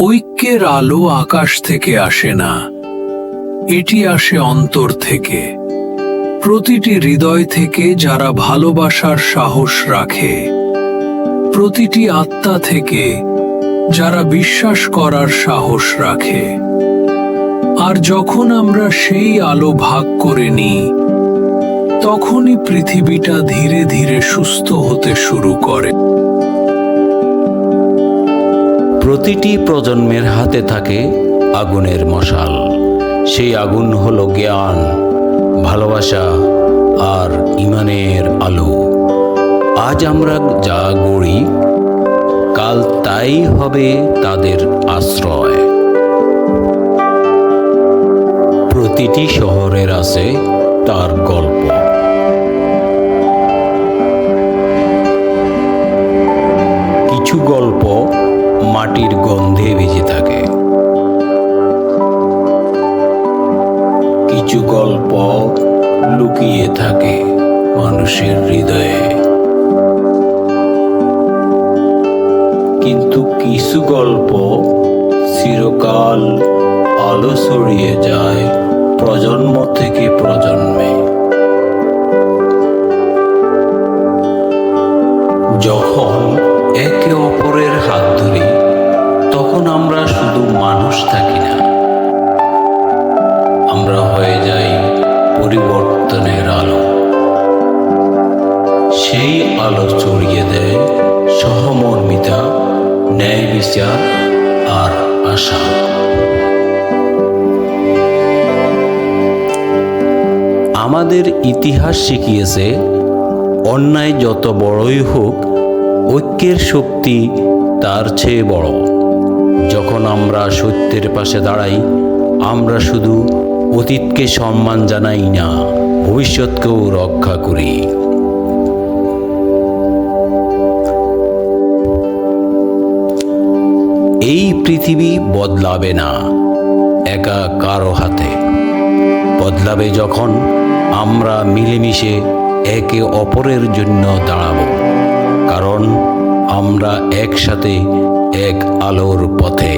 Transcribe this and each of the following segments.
ঐক্যের আলো আকাশ থেকে আসে না। এটি আসে অন্তর থেকে। প্রতিটি হৃদয় থেকে যারা ভালোবাসার সাহস রাখে। প্রতিটি আত্মা থেকে যারা বিশ্বাস করার সাহস রাখে। আর যখন আমরা সেই আলো ভাগ করে নিই, তখনই পৃথিবীটা ধীরে ধীরে সুস্থ হতে শুরু করে। প্রতিটি প্রজন্মের হাতে থাকে আগুনের মশাল। সেই আগুন হলো জ্ঞান, ভালোবাসা আর ইমানের আলো। আজ আমরা যা গড়ি, কাল তাই হবে তাদের আশ্রয়। প্রতিটি শহরের আছে তার গল্প। কিছু গল্প মাটির গন্ধে ভেজে থাকে। কিছু গল্প লুকিয়ে থাকে মানুষের হৃদয়ে। কিন্তু কিছু গল্প চিরকাল আলো ছড়িয়ে যায় শুধু মানুষ থাকি না। আমরা হয়ে যাই পরিবর্তনের আলো। সেই আলো ছড়িয়ে দেয় সহমর্মিতা, ন্যায় বিচার আর আশা। আমাদের ইতিহাস শিখিয়েছে, অন্যায় যত বড়ই হোক, ঐক্যের শক্তি তার চেয়ে বড়। যখন আমরা সত্যের পাশে দাঁড়াই, আমরা শুধু অতীতকে সম্মান জানাই না, ভবিষ্যৎকেও রক্ষা করি। এই পৃথিবী বদলাবে না, একা কারও হাতে। বদলাবে যখন আমরা মিলেমিশে একে অপরের জন্য দাঁড়াব। কারণ একসাথে এক আলোর পথে।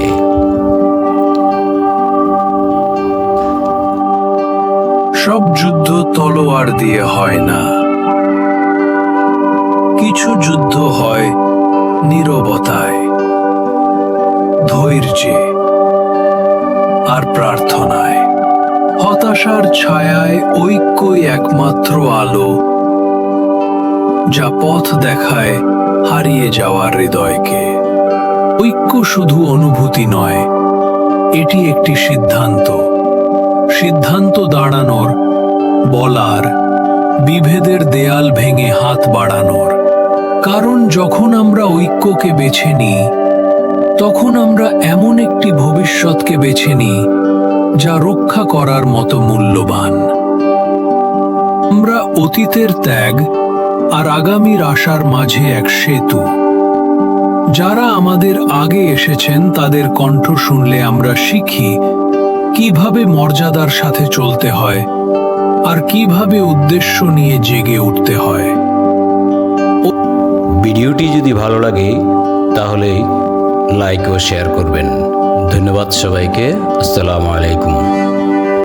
সব যুদ্ধ তলোয়ার দিয়ে হয় না। কিছু যুদ্ধ হয় নীরবতায়, ধৈর্যে আর প্রার্থনায়। হতাশার ছায়ায় ঐক্যই একমাত্র আলো, যা পথ দেখায় হারিয়ে যাওয়ার হৃদয়কে। ঐক্য শুধু অনুভূতি নয়, এটি একটি সিদ্ধান্ত। সিদ্ধান্ত দাঁড়ানোর, বলার, বিভেদের দেয়াল ভেঙে হাত বাড়ানোর। কারণ যখন আমরা ঐক্যকে বেছে নিই, তখন আমরা এমন একটি ভবিষ্যৎকে বেছে নিই, যা রক্ষা করার মতো মূল্যবান। আমরা অতীতের ত্যাগ আর আগামীর আশার মাঝে এক সেতু। যারা আমাদের আগে এসেছেন, তাদের কণ্ঠ শুনলে আমরা শিখি কীভাবে মর্যাদার সাথে চলতে হয় আর কীভাবে উদ্দেশ্য নিয়ে জেগে উঠতে হয়। ভিডিওটি যদি ভালো লাগে, তাহলে লাইক ও শেয়ার করবেন। ধন্যবাদ সবাইকে। আসসালামু আলাইকুম।